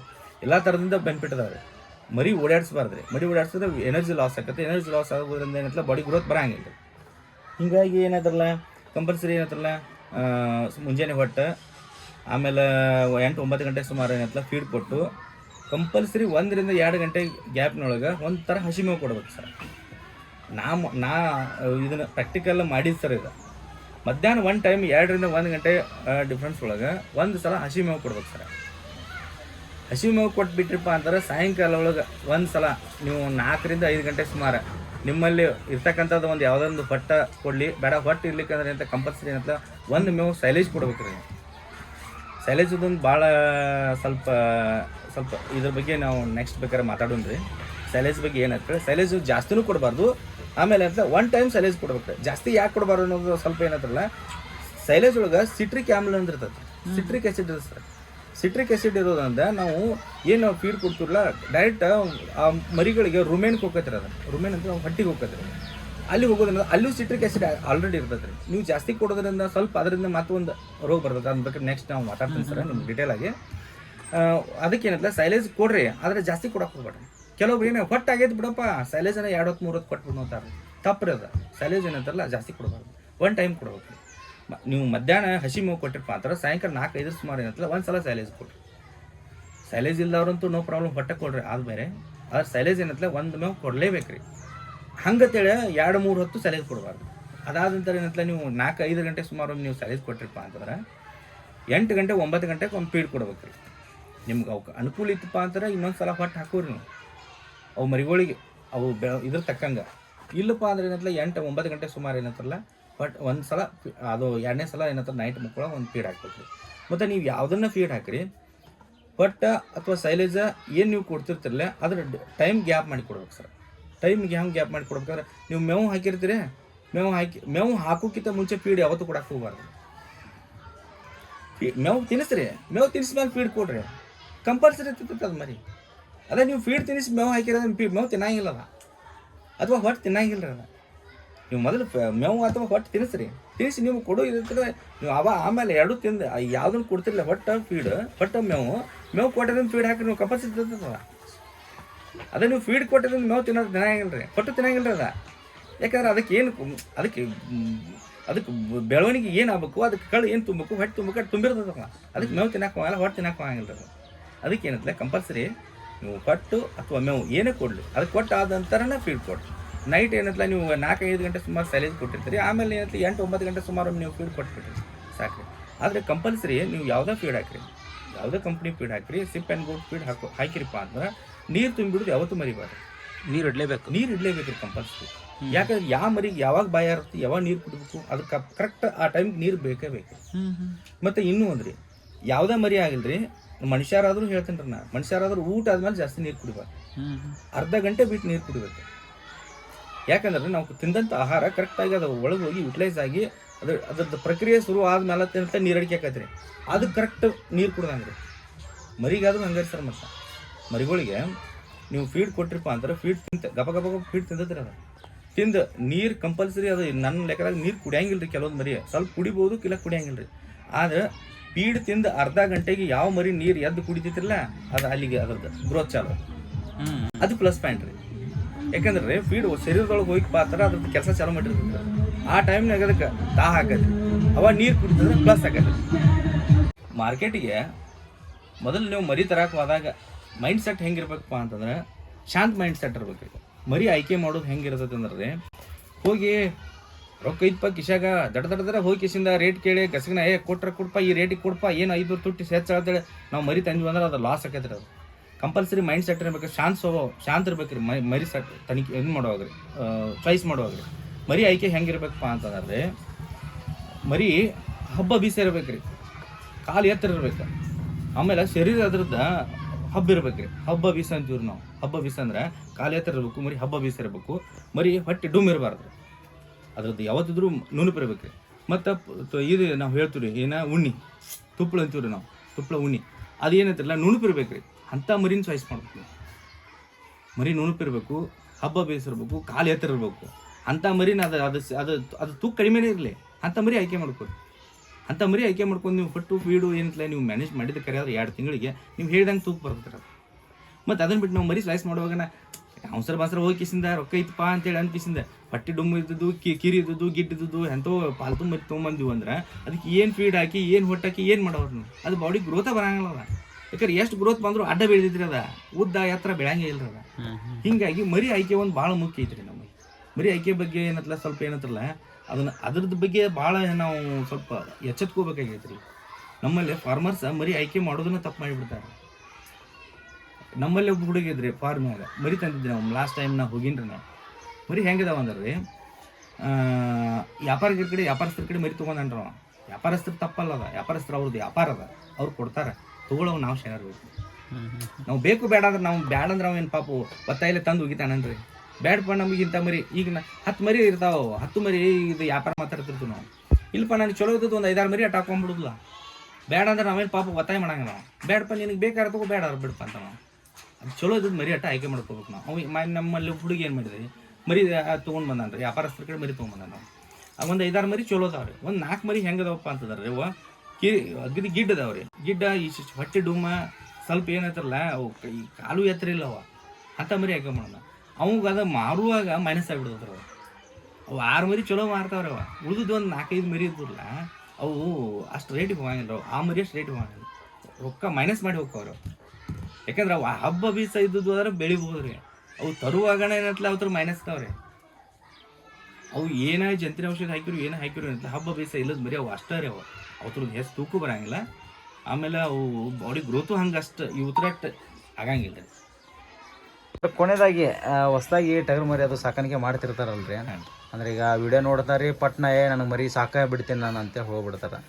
A: ಎಲ್ಲ ಥರದಿಂದ ಬೆನಿಫಿಟ್ ಅದಾವೆ ಮರಿ ಓಡಾಡಿಸ್ಬಾರ್ದು ರೀ ಮರಿ ಓಡಾಡಿಸಿದ್ರೆ ಎನರ್ಜಿ ಲಾಸ್ ಆಗುತ್ತೆ ಎನರ್ಜಿ ಲಾಸ್ ಆಗೋದ್ರಿಂದ ಏನತ್ತಲ್ಲ ಬಾಡಿ ಗ್ರೋತ್ ಬರಂಗಿಲ್ಲ ಹೀಗಾಗಿ ಏನಾದ್ರಲ್ಲ ಕಂಪಲ್ಸರಿ ಏನತ್ತಲ್ಲ ಮುಂಜಾನೆ ಹೊಟ್ಟೆ, ಆಮೇಲೆ ಎಂಟು ಒಂಬತ್ತು ಗಂಟೆ ಸುಮಾರು ಏನತ್ತಲ್ಲ ಫೀಡ್ ಕೊಟ್ಟು ಕಂಪಲ್ಸರಿ ಒಂದರಿಂದ ಎರಡು ಗಂಟೆ ಗ್ಯಾಪ್ನೊಳಗೆ ಒಂದು ಥರ ಹಸಿ ಮೇವು ಕೊಡ್ಬೇಕು ಸರ್ ನಾ ನಾ, ಇದನ್ನು ಪ್ರಾಕ್ಟಿಕಲ್ ಮಾಡಿದ್ದು ಸರ್ ಇದು. ಮಧ್ಯಾಹ್ನ ಒನ್ ಟೈಮ್ ಎರಡರಿಂದ ಒಂದು ಗಂಟೆ ಡಿಫ್ರೆನ್ಸ್ ಒಳಗೆ ಒಂದು ಸಲ ಹಸಿ ಮೇವು ಕೊಡ್ಬೇಕು ಸರ್ ಹಸಿ ಮೇವು ಕೊಟ್ಬಿಟ್ರಿಪ್ಪ ಅಂದ್ರೆ ಸಾಯಂಕಾಲ ಒಳಗೆ ಒಂದು ಸಲ ನೀವು ನಾಲ್ಕರಿಂದ ಐದು ಗಂಟೆ ಸುಮಾರು ನಿಮ್ಮಲ್ಲಿ ಇರ್ತಕ್ಕಂಥದ್ದು ಒಂದು ಯಾವುದೊಂದು ಹೊಟ್ಟ ಕೊಡಲಿ, ಬೇಡ ಹೊಟ್ಟು ಇರ್ಲಿಕ್ಕಂದ್ರೆ ಅಂತ ಕಂಪಲ್ಸರಿ ಅಂತ ಒಂದು ಮೇವು ಸೈಲೇಜ್ ಕೊಡ್ಬೇಕು ರೀ ಸೈಲೇಜ್ ಇದೊಂದು ಭಾಳ ಸ್ವಲ್ಪ ಸ್ವಲ್ಪ ಇದ್ರ ಬಗ್ಗೆ ನಾವು ನೆಕ್ಸ್ಟ್ ಬೇಕಾದ್ರೆ ಮಾತಾಡೋಣ ರೀ ಸೈಲೇಜ್ ಬಗ್ಗೆ ಏನಂತ ಸೈಲೇಜ್ ಜಾಸ್ತಿನೂ ಕೊಡಬಾರ್ದು. ಆಮೇಲೆ ಅಂತ ಒನ್ ಟೈಮ್ ಸೈಲೇಜ್ ಕೊಡ್ಬೇಕು ಜಾಸ್ತಿ ಯಾಕೆ ಕೊಡಬಾರ್ದು ಅನ್ನೋದು ಸ್ವಲ್ಪ ಏನಂತಾರಲ್ಲ ಸೈಲೇಜ್ ಒಳಗೆ ಸಿಟ್ರಿಕ್ ಆಮ್ಲ ಅಂದಿರ್ತದೆ ಸಿಟ್ರಿಕ್ ಆ್ಯಸಿಡ್ ಇರ್ತದೆ ಸಿಟ್ರಿಕ್ ಆಸಿಡ್ ಇರೋದ್ರಿಂದ ನಾವು ಏನು ಫೀಡ್ ಕೊಡ್ತಿರಲ್ಲ ಡೈರೆಕ್ಟ್ ಆ ಮರಿಗಳಿಗೆ ರುಮೇನ್ಗೆ ಹೋಗತ್ರಿ ಅದು ರುಮೇನ್ ಅಂತ ಹಟ್ಟಿಗೆ ಹೋಗತ್ರಿ ಅಲ್ಲಿ ಹೋಗೋದ್ರಿಂದ ಅಲ್ಲೂ ಸಿಟ್ರಿಕ್ ಆಸಿಡ್ ಆಲ್ರೆಡಿ ಇರ್ತದೆ ರೀ. ನೀವು ಜಾಸ್ತಿ ಕೊಡೋದ್ರಿಂದ ಸ್ವಲ್ಪ ಅದರಿಂದ ಮತ್ತೊಂದು ರೋಗ ಬರ್ತದೆ ಅದ್ರ ಬೇಕಾದ್ರೆ ನೆಕ್ಸ್ಟ್ ನಾವು ಮಾತಾಡ್ತೀನಿ ಸರ್ ನಿಮ್ಗೆ ಡೀಟೇಲ್ ಆಗಿ. ಆ, ಅದಕ್ಕೇನಂತ ಸೈಲೇಜ್ ಕೊಡ್ರಿ ಆದರೆ ಜಾಸ್ತಿ ಕೊಡಕ್ಕೆ ಹೋಗ್ಬೇಡ್ರಿ. ಕೆಲವೊಬ್ರು ಏನು ಹೊಟ್ಟಾಗೈತೆ ಬಿಡಪ್ಪ ಸೈಲೇಜನ್ನ ಎರಡು ಹೊತ್ತು ಮೂರು ಹೊತ್ತು ಕೊಟ್ಬಿಡು ಅಂತಾರೆ ತಪ್ಪು ಅದು. ಸೈಲೇಜ್ ಏನಂತಾರಲ್ಲ ಜಾಸ್ತಿ ಕೊಡಬಾರ್ದು. ಒನ್ ಟೈಮ್ ಕೊಡಬೇಕು. ನೀವು ಮಧ್ಯಾಹ್ನ ಹಸಿ ಮೇವು ಕೊಟ್ಟಿರಪ್ಪ ಅಂತಾರೆ ಸಾಯಂಕಾಲ ನಾಲ್ಕು ಐದು ಸುಮಾರು ಏನಂತಲ್ಲ ಒಂದು ಸಲ ಸೈಲೇಜ್ ಕೊಡ್ರಿ ಸೈಲೇಜ್ ಇಲ್ಲದವ್ರಂತೂ ನೋ ಪ್ರಾಬ್ಲಮ್, ಹೊಟ್ಟೆ ಕೊಡ್ರಿ ಅದು ಬೇರೆ. ಆದ್ರೆ ಸೈಲೇಜ್ ಏನಂತಲ್ಲ ಒಂದು ಮೇವು ಕೊಡಲೇಬೇಕ್ರಿ. ರೀ ಹಂಗತ್ತೇಳಿ ಎರಡು, ಮೂರು, ಹೊತ್ತು ಸೈಲೇಜ್ ಕೊಡಬಾರ್ದು. ಅದಾದ ನಂತರ ಏನಂತಲ್ಲ ನೀವು ನಾಲ್ಕು, ಐದು ಗಂಟೆ ಸುಮಾರು ನೀವು ಸೈಲೇಜ್ ಕೊಟ್ಟಿರಪ್ಪ ಅಂತಂದ್ರೆ ಎಂಟು ಗಂಟೆ, ಒಂಬತ್ತು ಗಂಟೆಗೆ ಒಂದು ಫೀಡ್ ಕೊಡ್ಬೇಕು ರೀ ನಿಮ್ಗೆ ಅವ್ಕೆ ಅನುಕೂಲ ಇತ್ತಪ್ಪ ಅಂದ್ರೆ ಇನ್ನೊಂದು ಸಲ ಹೊಟ್ಟೆ ಹಾಕೋರಿ ನೀವು. ಅವು ಮರಿಗಳಿಗೆ, ಅವು ಬೆ ಇದ್ರ ತಕ್ಕಂಗೆ. ಇಲ್ಲಪ್ಪ ಅಂದ್ರೆ ಏನಂತಲ್ಲ ಎಂಟು, ಒಂಬತ್ತು ಗಂಟೆ ಸುಮಾರು ಏನಂತಾರಲ್ಲ ಬಟ್ ಒಂದು ಸಲ ಅದು ಎರಡನೇ ಸಲ ಏನಂತಾರೆ ನೈಟ್ ಮಕ್ಕಳ ಒಂದು ಫೀಡ್ ಹಾಕ್ಬೇಕು ಮತ್ತು ನೀವು ಯಾವುದನ್ನ ಫೀಡ್ ಹಾಕಿರಿ ಬಟ್ ಅಥವಾ ಸೈಲೇಜ ಏನು ನೀವು ಕೊಡ್ತಿರ್ತಿರಲ್ಲ ಅದ್ರ ಟೈಮ್ ಗ್ಯಾಪ್ ಮಾಡಿ ಕೊಡ್ಬೇಕು ಸರ್ ಟೈಮ್ ಹೆಂಗೆ ಗ್ಯಾಪ್ ಮಾಡಿ ಕೊಡ್ಬೇಕಾದ್ರೆ ನೀವು ಮೇವು ಹಾಕಿರ್ತೀರಿ, ಮೇವು ಹಾಕಿ, ಮೇವು ಹಾಕೋಕ್ಕಿಂತ ಮುಂಚೆ ಫೀಡ್ ಯಾವತ್ತೂ ಕೊಡಕ್ಕೆ ಹೋಗ್ಬಾರ್ದು. ಮೇವು ತಿನ್ನಿಸ್ರಿ, ಮೇವು ತಿನ್ನಿಸ್ಮೇಲೆ ಫೀಡ್ ಕೊಡ್ರಿ. ಕಂಪಲ್ಸರಿ ಇರ್ತಿತ್ತು ಅದು ಮರಿ. ಅದೇ ನೀವು ಫೀಡ್ ತಿನ್ನಿಸಿ ಮೇವು ಹಾಕಿರೋದು ಫೀಡ್ ಮೇವು ತಿನ್ನಂಗಿಲ್ಲ ಅದ ಅಥವಾ ಹೊಟ್ಟೆ ತಿನ್ನಂಗಿಲ್ಲ ಅದ ನೀವು ಮೊದಲು ಮೇವು ಅಥವಾ ಹೊಟ್ಟು ತಿನ್ನಿಸ್ರಿ. ತಿನ್ನಿಸಿ ನೀವು ಕೊಡು ಇದ್ರೆ ನೀವು ಅವ ಆಮೇಲೆ ಎರಡು ತಿಂದು ಯಾವುದನ್ನು ಕೊಡ್ತಿರಲಿಲ್ಲ, ಹೊಟ್ಟೆ ಫೀಡ್ ಹೊಟ್ಟೆ ಮೇವು. ಮೇವು ಕೊಟ್ಟಿದ್ರೆ ಫೀಡ್ ಹಾಕಿ ನೀವು ಕಂಪಲ್ಸರಿ ತಿಂತದ ಅದೇ ನೀವು ಫೀಡ್ ಕೊಟ್ಟಿದ್ರೆ ಮೇವು ತಿನ್ನೋದು ತಿನ್ನಂಗಿಲ್ಲ ರೀ ಹೊಟ್ಟೆ ತಿನ್ನಂಗಿಲ್ಲ ಅದ. ಯಾಕಂದ್ರೆ ಅದಕ್ಕೆ ಏನು ಅದಕ್ಕೆ ಅದಕ್ಕೆ ಬೆಳವಣಿಗೆ ಏನು ಆಗ್ಬೇಕು ಅದಕ್ಕೆ ಕಳು ಏನು ತುಂಬಬೇಕು, ಹೊಟ್ಟೆ ತುಂಬಬೇಕು, ಅದು ತುಂಬಿರ್ತದಲ್ಲ. ಅದಕ್ಕೆ ಮೇವು ತಿನ್ನಕ್ಕೆ ಹೋಗಲ್ಲ, ಹೊಟ್ಟೆ ತಿನ್ನಕ್ಕೆ ಹೋಗಂಗಿಲ್ಲ ರೀ ಅದು. ಅದಕ್ಕೆ ಏನಂತಲೇ ಕಂಪಲ್ಸರಿ ನೀವು ಹೊಟ್ಟು ಅಥವಾ ಮೇವು ಏನೇ ಕೊಡಲಿ ಅದಕ್ಕೆ ಕೊಟ್ಟಾದ ನಂತರನೇ ಫೀಡ್ ಕೊಡ್ರಿ. ನೈಟ್ ಏನಂತಲ್ಲ ನೀವು ನಾಲ್ಕೈದು ಗಂಟೆ ಸುಮಾರು ಸೈಲೇಜ್ ಕೊಟ್ಟಿರ್ತೀರಿ ಆಮೇಲೆ ಏನಂತಲ್ಲ ಎಂಟು ಒಂಬತ್ತು ಗಂಟೆ ಸುಮಾರು ನೀವು ಫೀಡ್ ಕೊಟ್ಬಿಟ್ಟಿರಿ ಸಾಕು ಆದರೆ ಕಂಪಲ್ಸರಿ ನೀವು ಯಾವುದೇ ಫೀಡ್ ಹಾಕಿರಿ ಯಾವುದೇ ಕಂಪ್ನಿ ಫೀಡ್ ಹಾಕಿರಿ ಸಿಪ್ ಆ್ಯಂಡ್ ಗೋಟ್ ಫೀಡ್ ಹಾಕೋ ಹಾಕಿರಿಪ್ಪ ಅಂದ್ರೆ ನೀರು ತುಂಬಿಡೋದು ಯಾವತ್ತೂ ಮರಿಬಾರ್ದು.
B: ನೀರು ಇಡಲೇಬೇಕು.
A: ನೀರು ಇಡಲೇಬೇಕು ಕಂಪಲ್ಸರಿ ಯಾಕಂದ್ರೆ ಯಾವ ಮರಿಗೆ ಯಾವಾಗ ಬಾಯ ಇರುತ್ತೆ ಯಾವಾಗ ನೀರು ಕುಡಿಬೇಕು ಅದಕ್ಕೆ ಕರೆಕ್ಟ್ ಆ ಟೈಮ್ಗೆ ನೀರು ಬೇಕೇ ಬೇಕು ಮತ್ತು ಇನ್ನೂ ಅಂದ್ರಿ ಯಾವುದೇ ಮರಿ ಆಗಿಲ್ರಿ ಮನುಷ್ಯರಾದರೂ ಹೇಳ್ತೀನಿ ರೀ ನಾ ಮನುಷ್ಯರಾದರೂ ಊಟ ಆದ್ಮೇಲೆ ಜಾಸ್ತಿ ನೀರು ಕುಡಿಬಾರ್ದು. ಅರ್ಧ ಗಂಟೆ ಬಿಟ್ಟು ನೀರು ಕುಡಿಬೇಕು. ಯಾಕಂದ್ರೆ ನಾವು ತಿಂದಂಥ ಆಹಾರ ಕರೆಕ್ಟಾಗಿ ಅದು ಒಳಗೆ ಹೋಗಿ ಯುಟಿಲೈಸ್ ಆಗಿ ಅದ್ರ ಅದ್ರದ್ದು ಪ್ರಕ್ರಿಯೆ ಶುರು ಆದ್ಮೇಲೆ ತಿಂತ ನೀರು ಅಡಿಕೆ ಅದು ಕರೆಕ್ಟ್ ನೀರು ಕುಡ್ದಂಗೆ ರೀ ಮರಿಗಾದ್ರೂ ಹಂಗಾರಿ ಸರ್ ಮತ್ತೆ. ಮರಿಗಳಿಗೆ ನೀವು ಫೀಡ್ ಕೊಟ್ಟಿರಪ್ಪ ಅಂದ್ರೆ ಫೀಡ್ ತಿಂತ ಗಪ ಗಪ ಗಪ ಫೀಡ್ ತಿಂದತ್ರಿ ಅದು. ತಿಂದು ನೀರು ಕಂಪಲ್ಸರಿ ಅದು ನನ್ನ ಲೆಕ್ಕದಾಗ ನೀರು ಕುಡಿಯಂಗಿಲ್ಲ ರೀ ಕೆಲವೊಂದು ಮರಿ. ಸ್ವಲ್ಪ ಕುಡಿಬೋದು ಇಲ್ಲ ಕುಡಿಯಂಗಿಲ್ಲ ರೀ ಆದ್ರೆ ಫೀಡ್ ತಿಂದು ಅರ್ಧ ಗಂಟೆಗೆ ಯಾವ ಮರಿ ನೀರು ಎದ್ದು ಕುಡಿತಿತ್ತಿರಲ್ಲ ಅದು ಅಲ್ಲಿಗೆ ಅದ್ರದ್ದು ಗ್ರೋತ್ ಚಾಲು. ಅದು ಪ್ಲಸ್ ಪಾಯಿಂಟ್ ರೀ. ಯಾಕಂದ್ರೆ ಫೀಡ್ ಶರೀರದೊಳಗೆ ಹೋಗಿ ಪಾತ್ರ ಅದ್ರದ್ದು ಕೆಲಸ ಚಾಲು ಮಾಡಿರ್ತದೆ. ಆ ಟೈಮ್ನಾಗ ಅದಕ್ಕೆ ತಾ ಹಾಕತ್ರಿ ಅವ ನೀರು ಕುಡಿತಂದ್ರೆ ಪ್ಲಸ್ ಆಗತ್ತೆ ಮಾರ್ಕೆಟಿಗೆ ಮೊದಲು ನೀವು ಮರಿ ತರಕ್ಕೆ ಹೋದಾಗ ಮೈಂಡ್ ಸೆಟ್ ಹೆಂಗಿರ್ಬೇಕಪ್ಪ ಅಂತಂದ್ರೆ ಶಾಂತ ಮೈಂಡ್ ಸೆಟ್ ಇರ್ಬೇಕು. ಮರಿ ಆಯ್ಕೆ ಮಾಡೋದು ಹೆಂಗಿರ್ತದೆ ಅಂದ್ರೆ ಹೋಗಿ ರೊಕ್ಕ ಇದ್ಪ ಕಿಶಾಗ ದಡ ದಡ ದಡ ಹೋಗಿ ಕಿಶಿಂದ ರೇಟ್ ಕೇಳಿ ಗಸಗನ, ಏ ಕೊಟ್ರೆ ಕೊಡಪ್ಪ ಈ ರೇಟಿಗೆ ಕೊಡಪ್ಪ ಏನು ಐದು ತುಟ್ಟಿ ಹೆಚ್ಚಾಗತ್ತೇಳಿ ನಾವು ಮರಿ ತಂದ್ವಿ ಅಂದ್ರೆ ಅದು ಲಾಸ್ ಆಕೈತ್ರಿ ಅದು. ಕಂಪಲ್ಸರಿ ಮೈಂಡ್ ಸೆಟ್ ಇರ್ಬೇಕು, ಶಾಂತ ಸ್ವಭಾವ, ಶಾಂತ ಇರ್ಬೇಕು ರೀ ಮೈ, ಮರಿ ಸೆಟ್, ತನಿಖೆ ಏನು ಮಾಡುವಾಗ ರೀ ಚಾಯ್ಸ್ ಮಾಡುವಾಗ ರೀ ಮರಿ ಆಯ್ಕೆ ಹೆಂಗಿರ್ಬೇಕಪ್ಪ ಅಂತಂದ್ರೆ, ಮರಿ ಹಬ್ಬ ಬೀಸ ರೀ ಕಾಲು ಎತ್ತರ ಇರ್ಬೇಕು. ಆಮೇಲೆ ಶರೀರ ಅದ್ರದ್ದು ಹಬ್ಬ ಇರ್ಬೇಕ್ರಿ. ಹಬ್ಬ ಬೀಸ ಅಂತೀವ್ರಿ ನಾವು. ಹಬ್ಬ ಬೀಸ ಅಂದ್ರೆ ಕಾಲು ಎತ್ತರ ಇರ್ಬೇಕು, ಮರಿ ಹಬ್ಬ ಬೀಸ ಇರ್ಬೇಕು. ಮರಿ ಹೊಟ್ಟೆ ಡುಮ್ ಇರಬಾರ್ದು. ಅದ್ರದ್ದು ಯಾವತ್ತಿದ್ರೂ ನುಣುಪಿರ್ಬೇಕು ರೀ ಮತ್ತು ಇದು ನಾವು ಹೇಳ್ತೀವಿ ಏನ ಉಣ್ಣಿ. ತುಪ್ಪಳ ಅಂತೀವ್ರಿ ನಾವು. ತುಪ್ಪಳ ಉಣ್ಣಿ. ಅದು ನುಣುಪಿರ್ಬೇಕು ರೀ ಅಂಥ ಮರಿನ ಚಾಯ್ಸ್ ಮಾಡ್ಬೇಕು. ಮರಿ ನುಣುಪಿರ್ಬೇಕು, ಹಬ್ಬ ಬೇಯಿಸಿರ್ಬೇಕು ಕಾಲು ಎತ್ತರ ಇರಬೇಕು ಅಂಥ ಮರಿನ ಅದು ಅದು ಅದು ಅದು ತೂಕ ಕಡಿಮೆನೇ ಇರಲಿ. ಅಂಥ ಮರಿ ಆಯ್ಕೆ ಮಾಡ್ಕೊಡಿ ಅಂಥ ಮರಿ ಆಯ್ಕೆ ಮಾಡ್ಕೊಂಡು ನೀವು ಹೊಟ್ಟು, ಫೀಡು ಏನಂತಲೇ ನೀವು ಮ್ಯಾನೇಜ್ ಮಾಡಿದ ಕರೆ ಆದರೆ ಎರಡು ತಿಂಗಳಿಗೆ ನೀವು ಹೇಳ್ದಂಗೆ ತೂಕ ಬರ್ತದೆ ಮತ್ತು ಅದನ್ನು ಬಿಟ್ಟು ನಾವು ಮರಿ ಸ್ಲೈಸ್ ಮಾಡುವಾಗ ಅವಸರ ಬಸರ ಹೋಗಿ ಕಿಸಿಂದ, ರೊಕ್ಕ ಇತ್ತುಪ್ಪ ಅಂತೇಳಿ ಅನ್ಕಿಸಿಂದ ಪಟ್ಟಿ ಡುಮ್ಮು ಇದ್ದದ್ದು, ಕಿ, ಕಿರಿ ಇದ್ದದ್ದು ಗಿಡ್ಡಿದ್ದು ಎಂತೋ ಪಾಲ್ತು ಮರಿ ತೊಗೊಂಬಂದಿವು ಅಂದ್ರೆ, ಅದಕ್ಕೆ ಏನು ಫೀಡ್ ಹಾಕಿ, ಏನು ಹೊಟ್ಟಾಕಿ, ಏನು ಮಾಡೋರು ಅದು ಬಾಡಿ ಗ್ರೋತ ಬರಂಗಿಲ್ಲ ಯಾಕಂದ್ರೆ ಎಷ್ಟು ಗ್ರೋತ್ ಬಂದ್ರು ಅಡ್ಡ ಬೆಳೆದಿದ್ರಿ ಅದ. ಉದ್ದ ಎತ್ತರ ಬೆಳಂಗೇ ಇಲ್ರಿ ಅದ. ಹಿಂಗಾಗಿ ಮರಿ ಆಯ್ಕೆ ಒಂದು ಭಾಳ ಮುಖ್ಯ ಐತ್ರಿ ನಮಗೆ. ಮರಿ ಆಯ್ಕೆ ಬಗ್ಗೆ ಏನತ್ತಲ್ಲ ಸ್ವಲ್ಪ ಏನತ್ತಲ್ಲ ಅದನ್ನ ಅದ್ರದ್ದು ಬಗ್ಗೆ ಭಾಳ ನಾವು ಸ್ವಲ್ಪ ಎಚ್ಚೆತ್ಕೋಬೇಕಾಗೈತ್ರಿ. ನಮ್ಮಲ್ಲಿ ಫಾರ್ಮರ್ಸ್ ಮರಿ ಆಯ್ಕೆ ಮಾಡೋದನ್ನ ತಪ್ಪು ಮಾಡಿಬಿಡ್ತಾರೆ. ನಮ್ಮಲ್ಲಿ ಒಬ್ಬ ಹುಡುಗ ಇದ್ರಿ ಫಾರ್ಮ್ಯಾಗ ಮರಿ ತಂದಿದ್ರಿ ನಾವು ಲಾಸ್ಟ್ ಟೈಮ್ ನಾ ಹೋಗಿನ್ರಿ ನಾ. ಮರಿ ಹೆಂಗಿದಾವ ಅಂದ್ರೆ ವ್ಯಾಪಾರಿಗಳ ಕಡೆ ವ್ಯಾಪಾರಸ್ಥರ ಕಡೆ ಮರಿ ತೊಗೊಂಡ್ರಿ ವ್ಯಾಪಾರಸ್ಥರ ವ್ಯಾಪಾರಸ್ಥರು ತಪ್ಪಲ್ಲ ಅದ ವ್ಯಾಪಾರಸ್ಥರು ಅವ್ರದ್ದು ವ್ಯಾಪಾರ ಅದ ಅವ್ರು ಕೊಡ್ತಾರೆ. ತಗೊಳ್ಳೋ ನಾವು ಶೇರ್ ಬೇಕು ನಾವು ಬೇಕು ಬೇಡ ಅಂದ್ರೆ ನಾವು ಬ್ಯಾಡ ಅಂದ್ರೆ ಅವೇನು ಪಾಪ ಒತ್ತಾಯಿಲೆ ತಂದು ಹೋಗಿತಾನನ್ರಿ ಬ್ಯಾಡಪ್ಪ ನಮಗೆ ಇಂಥ ಮರಿ. ಈಗ ನಾ ಹತ್ತು ಮರಿ ಇರ್ತಾವ. ಹತ್ತು ಮರಿ ಇದು ವ್ಯಾಪಾರ ಮಾತಾಡ್ತಿರ್ತೀವಿ ನಾವು. ಇಲ್ಲಪ್ಪ ನನಗೆ ಚಲೋ ಇದ್ದದ್ದು ಒಂದು ಐದಾರು ಮರಿ ಅಟ್ ಹಾಕೊಂಡ್ಬಿಡುದಿಲ್ಲ ಬೇಡ ಅಂದ್ರೆ ನಾವೇನು ಪಾಪ ಒತ್ತಾಯ ಮಾಡಂಗ ನಾವು. ಬೇಡಪ್ಪ ನಿನಗೆ ಬೇಕಾದ್ರೆ ತಗೋ ಬೇಡ ಅವ್ರು ಬಿಡಪ್ಪ ಅಂತ ನಾವು. ಅದು ಚಲೋ ಇದ್ದದ್ದು ಮರಿ ಅಟ್ಟ ಆಯ್ಕೆ ಮಾಡ್ಕೋಬೇಕು ನಾವು. ಅವ್ ಮ- ನಮ್ಮಲ್ಲಿ ಹುಡುಗಿ ಏನು ಮಾಡಿದ್ರಿ? ಮರಿ ತೊಗೊಂಡು ಬಂದಾನ್ರಿ. ವ್ಯಾಪಾರಸ್ಥರ ಕಡೆ ಮರಿ ತೊಗೊಂಡು ನಾವು ಆ ಒಂದು ಐದಾರು ಮರಿ ಚಲೋ ಅದಾವ್ರಿ ಒಂದು ನಾಲ್ಕು ಮರಿ ಹೆಂಗದವಪ್ಪ ಅಂತಂದ್ರೆ ಅವ ಗಿಡ್ಡ ಅದಾವ್ರಿ. ಗಿಡ್ಡ, ಈ ಹೊಟ್ಟೆ ಡುಮ್ಮ, ಸ್ವಲ್ಪ ಏನಾಯ್ತಾರಲ್ಲ ಅವು ಈ ಕಾಲು ಎತ್ತರ ಇಲ್ಲ ಅವ. ಅಂತ ಮರಿ ಯಾಕೆ ಮಾಡೋಣ ಅವಾಗ ಅದ ಮಾರುವಾಗ ಮೈನಸ್ ಆಗಿಬಿಡ್ತಾರ ಅವು. ಆರು ಮರಿ ಚಲೋ ಮಾರ್ತಾವ್ರಿ ಅವ. ಉಳಿದು ಒಂದು ನಾಲ್ಕೈದು ಮರಿ ಇದ್ದಿರಲ್ಲ ಅವು ಅಷ್ಟು ರೇಟಿಗೆ ಹೋಗಂಗಿಲ್ಲ ಆ ಮರಿ ಅಷ್ಟು ರೇಟಿಗೆ ಹೋಗಂಗಿಲ್ಲ. ರೊಕ್ಕ ಮೈನಸ್ ಮಾಡಿ ಹೋಗ್ತಾವ್ರಿ ಯಾಕಂದ್ರೆ ಅವು ಹಬ್ಬ ಬೀಸ ಇದ್ದದ್ದು ಆದ್ರೆ ಬೆಳಿಬೋದು ರೀ ಅವು ತರುವಾಗ ಏನತ್ಲ ಅವ್ರ ಮೈನಸ್ ತಾವ್ರಿ ಅವು ಏನೇ ಜಂತ್ರಿ ಔಷಧ ಹಾಕಿರು, ಏನು ಹಾಕಿರು ಅಂತ ಹಬ್ಬ ಬೀಸ ಇಲ್ಲದ ಮರಿ ಅವು ಅಷ್ಟೇ ರೀ ಅವು. ಅವ್ರದ್ದು ಹೆಚ್ಚು ತೂಕು ಬರಂಗಿಲ್ಲ. ಆಮೇಲೆ ಅವು ಬಾಡಿ ಗ್ರೋತು ಹಂಗೆ ಅಷ್ಟು ಇವತ್ರಟ್ ಆಗಂಗಿಲ್ಲ. ರೀ
B: ಕೊನೆಯದಾಗಿ ಹೊಸದಾಗಿ ಟಗರ್ ಮರಿ ಅದು ಸಾಕಾಣಿಕೆ ಮಾಡ್ತಿರ್ತಾರಲ್ರಿ? ಅಂದ್ರೆ ಈಗ ವಿಡಿಯೋ ನೋಡ್ತಾರೆ ಪಟ್ನ ಏ ನನಗೆ ಮರಿ ಸಾಕಾಗಿ ಬಿಡ್ತೀನಿ ನಾನು ಅಂತ ಹೋಗ್ಬಿಡ್ತಾರೆ.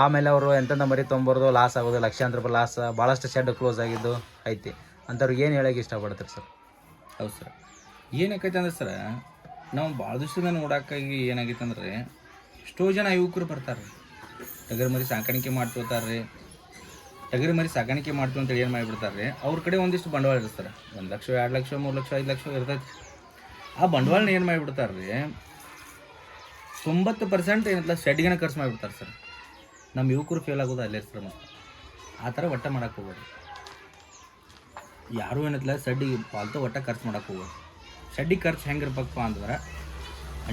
B: ಆಮೇಲೆ ಅವರು ಎಂತೆಂಥ ಮರಿ ತೊಗೊಂಬರೋದು ಲಾಸ್ ಆಗೋದು ಲಕ್ಷಾಂತರ ರೂಪಾಯಿ ಲಾಸ್ ಭಾಳಷ್ಟು ಶೆಡ್ ಕ್ಲೋಸ್ ಆಗಿದ್ದು ಐತಿ. ಅಂಥವ್ರಿಗೆ ಏನು ಹೇಳಕ್ಕೆ ಇಷ್ಟಪಡ್ತಾರೆ ಸರ್?
A: ಹೌದು ಸರ್. ಏನಾಕೈತೆ ಅಂದ್ರೆ ಸರ್ ನಾವು ಭಾಳ ದಿವಸದಿಂದ ನೋಡೋಕ್ಕಾಗಿ ಏನಾಗೈತೆ ಅಂದ್ರೆ ಎಷ್ಟೋ ಜನ ಯುವಕರು ಬರ್ತಾರೆ ಟಗರು ಮರಿ ಸಾಕಾಣಿಕೆ ಮಾಡ್ಕೋತಾರೆ ಟಗರು ಮರಿ ಸಾಕಾಣಿಕೆ ಮಾಡ್ತೀವಿ ಅಂತೇಳಿ ಏನು ಮಾಡಿಬಿಡ್ತಾರೆ ಅವ್ರ ಕಡೆ ಒಂದಿಷ್ಟು ಬಂಡವಾಳ ಇರ್ತಾರೆ ಒಂದು ಲಕ್ಷ, ಎರಡು ಲಕ್ಷ, ಮೂರು ಲಕ್ಷ, ಐದು ಲಕ್ಷ ಇರ್ತೈತಿ. ಆ ಬಂಡವಾಳನ ಏನು ಮಾಡಿಬಿಡ್ತಾರೆ ರೀ ತೊಂಬತ್ತು ಪರ್ಸೆಂಟ್ ಏನಿಲ್ಲ ಶೆಡ್ಗೆನ ಖರ್ಚು ಮಾಡಿಬಿಡ್ತಾರೆ ಸರ್. ನಮ್ಮ ಯುವಕರು ಫೇಲ್ ಆಗೋದು ಅಲ್ಲೇ ಸರ್ ಮತ್ತೆ. ಆ ಥರ ಒಟ್ಟ ಮಾಡಕ್ಕೆ ಹೋಗ್ಬೋದು ಯಾರು ಏನತ್ತಲ್ಲ ಸಡ್ಡಿಗೆ ಪಾಲ್ತು ಒಟ್ಟ ಖರ್ಚು ಮಾಡಕ್ಕೆ ಹೋಗ್ಬೋದು ಸಡ್ಡಿ ಖರ್ಚು ಹೆಂಗಿರ್ಬೇಕಪ್ಪ ಅಂದ್ರೆ,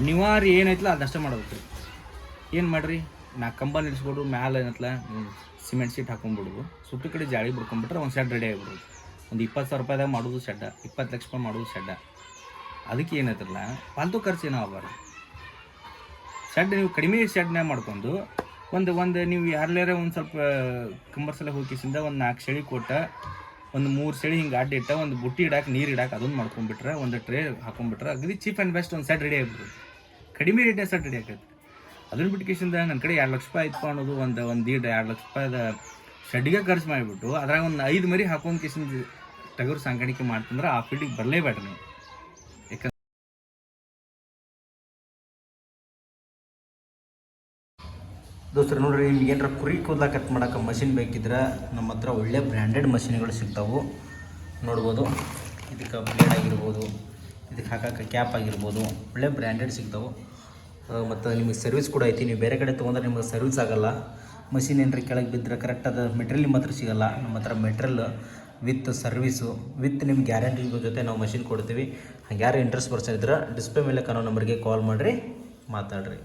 A: ಅನಿವಾರ್ಯ ಏನೈತಲ್ಲ ಅದಷ್ಟೇ ಮಾಡ್ಬೇಕು ರೀ ಏನು ಮಾಡ್ರಿ? ನಾ ಕಂಬ ನಿಲ್ಲಿಸ್ಬಿಡು ಮ್ಯಾಲೆ ಏನತ್ಲ ಸಿಮೆಂಟ್ ಶೀಟ್ ಹಾಕೊಂಡ್ಬಿಡುದು ಸುತ್ತ ಕಡೆ ಜಾಳಿ ಬಿಡ್ಕೊಂಡ್ಬಿಟ್ರೆ ಒಂದು ಶೆಡ್ ರೆಡಿ ಆಗಿಬಿಡುದು. ಒಂದು ಇಪ್ಪತ್ತು ಸಾವಿರ ರೂಪಾಯಿದಾಗ ಮಾಡೋದು ಶೆಡ್ಡ ಇಪ್ಪತ್ತು ಲಕ್ಷ ರೂಪಾಯಿ ಮಾಡೋದು ಶೆಡ್ಡ ಅದಕ್ಕೆ ಏನೈತಿರಲ್ಲ ಫಾಲ್ತು ಖರ್ಚು ಏನೋ ಆಗಬಾರ್ದು. ಶೆಡ್ ನೀವು ಕಡಿಮೆ ಶೆಡ್ನ ಮಾಡ್ಕೊಂಡು ಒಂದು ಒಂದು ನೀವು ಯಾರ್ಲಾರ ಒಂದು ಸ್ವಲ್ಪ ಕಂಬರ್ಸಲ ಹೋಗಿಸಿಂದ ಒಂದು ನಾಲ್ಕು ಸೆಳಿ ಕೊಟ್ಟ ಒಂದು ಮೂರು ಸೆಳಿ ಹಿಂಗೆ ಅಡ್ಡ ಇಟ್ಟ ಒಂದು ಬುಟ್ಟಿ ಇಡಕ್ಕೆ ನೀರು ಇಡಕ್ಕೆ ಅದನ್ನು ಮಾಡ್ಕೊಂಡ್ಬಿಟ್ರೆ ಒಂದು ಟ್ರೇ ಹಾಕೊಂಡ್ಬಿಟ್ರೆ ಅಗದಿ ಚೀಪ್ ಆ್ಯಂಡ್ ಬೆಸ್ಟ್ ಒಂದು ಸೆಟ್ ರೆಡಿ ಆಗ್ಬಿಡುದು. ಕಡಿಮೆ ರೇಟ್ನ ಸೆಟ್ ರೆಡಿ ಆಗೈತೆ ಅದನ್ನ ಬಿಟ್ಕೇಶಿಂದ ನನ್ನ ಕಡೆ ಎರಡು ಲಕ್ಷ ರೂಪಾಯಿ ಇತ್ತು ಅನ್ನೋದು ಒಂದು ಒಂದು ದೀಡ್ ಎರಡು ಲಕ್ಷ ರೂಪಾಯಿದ ಶೆಡ್ಗೆ ಖರ್ಚು ಮಾಡಿಬಿಟ್ಟು ಅದ್ರಾಗ ಒಂದು ಐದು ಮರಿ ಹಾಕೊಂಡು ಕಿಸಿಂದ ಟಗರು ಸಾಕಾಣಿಕೆ ಮಾಡ್ತಂದ್ರೆ ಆ ಫೀಲ್ಡಿಗೆ ಬರಲೇಬೇಡ್ರಿ ನೀವು. ಯಾಕಂದ್ರೆ
B: ದೋಸ್ತರು ನೋಡ್ರಿ, ನಿಮ್ಗೆ ಏನಾರ ಕುರಿ ಕೂದಲ ಕಟ್ ಮಾಡೋಕೆ ಮಷಿನ್ ಬೇಕಿದ್ರೆ ನಮ್ಮ ಹತ್ರ ಒಳ್ಳೆ ಬ್ರ್ಯಾಂಡೆಡ್ ಮಷಿನ್ಗಳು ಸಿಗ್ತಾವೆ. ನೋಡ್ಬೋದು. ಇದಕ್ಕೆ ಬ್ಲೇಡ್ ಆಗಿರ್ಬೋದು, ಇದಕ್ಕೆ ಹಾಕಕ್ಕೆ ಕ್ಯಾಪ್ ಆಗಿರ್ಬೋದು, ಒಳ್ಳೆ ಬ್ರ್ಯಾಂಡೆಡ್ ಸಿಗ್ತಾವೆ. ಮತ್ತು ನಿಮಗೆ ಸರ್ವಿಸ್ ಕೂಡ ಐತಿ. ನೀವು ಬೇರೆ ಕಡೆ ತೊಗೊಂಡ್ರೆ ನಿಮಗೆ ಸರ್ವಿಸ್ ಆಗೋಲ್ಲ. ಮಷಿನ್ ಏನ್ರಿ ಕೆಳಗೆ ಬಿದ್ದರೆ ಕರೆಕ್ಟ್ ಅದು ಮೆಟ್ರಿಯಲ್ ನಿಮ್ಮ ಹತ್ರ ಸಿಗೋಲ್ಲ. ನಮ್ಮ ಹತ್ರ ಮೆಟ್ರಿಯಲ್ ವಿತ್ ಸರ್ವಿಸು ವಿತ್ ನಿಮ್ಮ ಗ್ಯಾರಂಟಿ ಜೊತೆ ನಾವು ಮಷಿನ್ ಕೊಡ್ತೀವಿ. ಹಾಗೆ ಯಾರು ಇಂಟ್ರೆಸ್ಟ್ ಪರ್ಸನ್ ಇದ್ರೆ ಡಿಸ್ಪ್ಲೇ ಮೇಲೆ ಕಾಣೋ ನಂಬರ್ಗೆ ಕಾಲ್ ಮಾಡಿರಿ, ಮಾತಾಡ್ರಿ.